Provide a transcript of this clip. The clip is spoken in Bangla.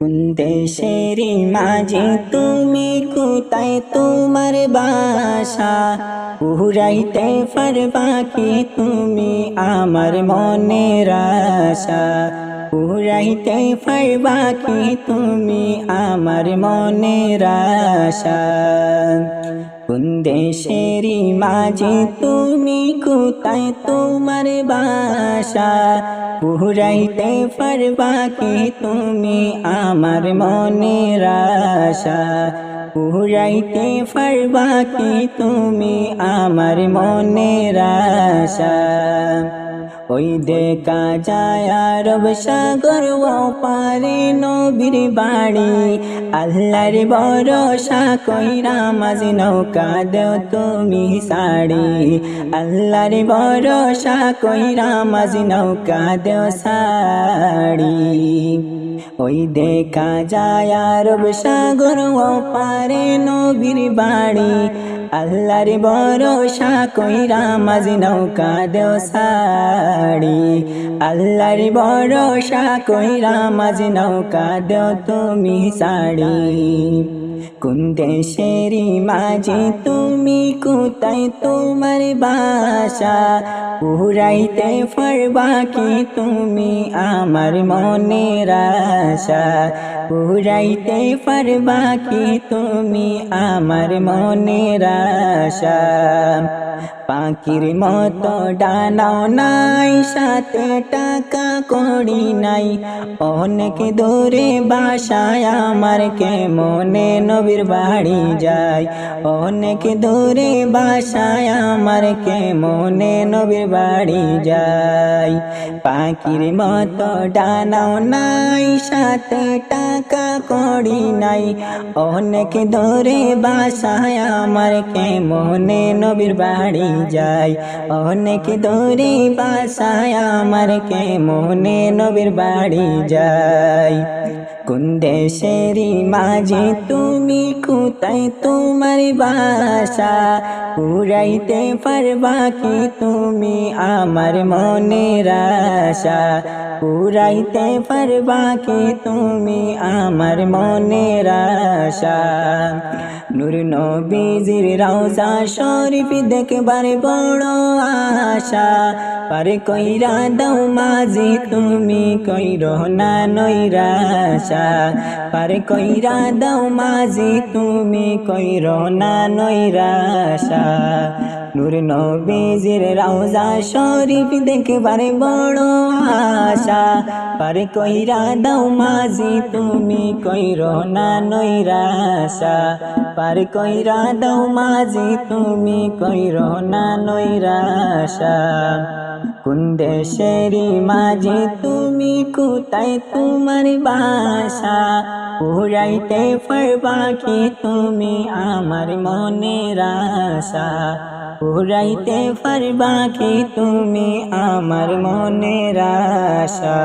কোন দেশের মাঝে তুমি কোথায় তোমার বাসা? উড়াইতে পারবা কি তুমি আমার মনের আশা? উড়াইতে পারবা কি তুমি আমার মনের আশা? কোন দেশেরই মাঝে তুমি কোথায়? তোমার বাসা পুরাইতে পারবা কি তুমি? আমার মনের আশা পুরাইতে পারবা কি তুমি? আমার মনের আশা ওই দেখা যায় আরব সাগর ও পারে নবীর বাড়ি। আল্লাহর ভরসা কইরা মাঝ নৌকা দেও তুমি সাড়ি। আল্লাহর ভরসা কইরা মাঝ নৌকা দেও সাড়ি। ওই দেখা যায় আরব সাগর ও পারে নবীর বাড়ি। আল্লাহর ভরসা কইরা মাঝি নৌকা দেও সাড়ি আল্লাহর ভরসা কইরা মাঝি নৌকা দেও তুমি সাড়ি কোন দেশের মাঝে তুমি কোথায় তোমার বাসা? উড়াইতে পারবা কি তুমি আমার মনের আশা? উড়াইতে পারবা কি তুমি আমার মনের আশা? পাখির মতো ডানাও নাই, সাথে টাকা করি নাই। অনেক দূরে বাসায় আমার কে মনে নবীর বাড়ি যায়? অনেক দূরে বাসায় আমার কে মনে নবীর বাড়ি যায়? পাখির মতো ডানাও নাই, সাথে টাকা করি নাই। অনেক দূরে বাসায় আমার কে মনে নবীর বাড়ি যায়। অনেক দূরে বাসায় আমার কে মনে নবীর বাড়ি যায়। কোন দেশের মাঝে তুমি কোথায় তোমার বাসা। উড়াইতে পারবা কি তুমি আমার মনের আশা। উড়াইতে পারবা কি তুমি আমার মনের আশা। নূর নবীজির রওজা শরীফ দেখবার বড় আশা। পারে কইরা দাও মাঝি, তুমি কইর না নৈরাশা। পারে কইরা দাও মাঝি, তুমি কইর না নৈরাশা নূর নবীজির রওজা শরীফ দেখবার বড় আশা। পারে কইরা দাও মাঝি, তুমি কইর না নৈরাশা পার কইরা দাও মাঝি, তুমি কইর না নৈরাশা কোন দেশেরই মাঝে তুমি কোথায় তোমার বাসা? উড়াইতে পারবা কি তুমি আমার মনের আশা। উড়াইতে পারবা কি তুমি আমার মনের আশা।